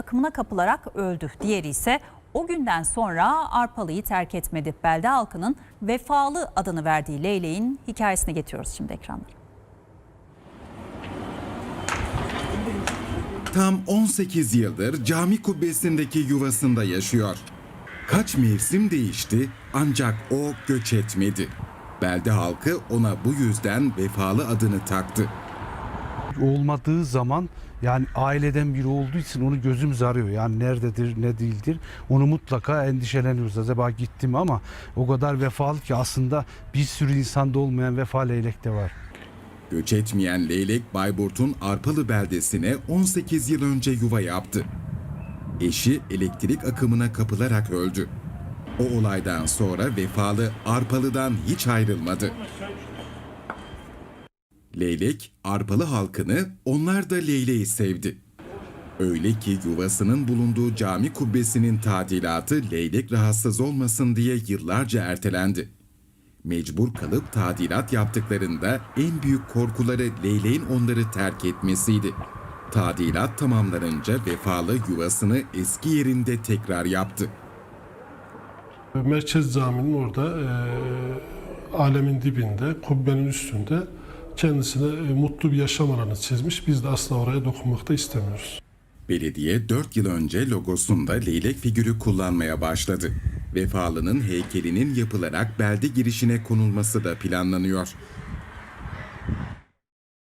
akımına kapılarak öldü. Diğeri ise o günden sonra Arpalı'yı terk etmedi. Belde halkının vefalı adını verdiği leyleğin hikayesini getiriyoruz şimdi ekranlara. Tam 18 yıldır cami kubbesindeki yuvasında yaşıyor. Kaç mevsim değişti ancak o göç etmedi. Belde halkı ona bu yüzden vefalı adını taktı. Olmadığı zaman yani aileden biri olduğu için onu gözümüz arıyor. Yani nerededir, ne değildir. Onu mutlaka endişeleniyoruz. Acaba gittim ama o kadar vefalı ki aslında bir sürü insanda olmayan vefa leylek de var. Göç etmeyen leylek Bayburt'un Arpalı beldesine 18 yıl önce yuva yaptı. Eşi elektrik akımına kapılarak öldü. O olaydan sonra vefalı Arpalı'dan hiç ayrılmadı. Leylek Arpalı halkını, onlar da Leyleği sevdi. Öyle ki yuvasının bulunduğu cami kubbesinin tadilatı leylek rahatsız olmasın diye yıllarca ertelendi. Mecbur kalıp tadilat yaptıklarında en büyük korkuları leyleğin onları terk etmesiydi. Tadilat tamamlanınca vefalı yuvasını eski yerinde tekrar yaptı. Merkez Camii'nin orada e, alemin dibinde, kubbenin üstünde kendisine e, mutlu bir yaşam alanı çizmiş. Biz de asla oraya dokunmak da istemiyoruz. Belediye 4 yıl önce logosunda leylek figürü kullanmaya başladı. Vefalının heykelinin yapılarak belde girişine konulması da planlanıyor.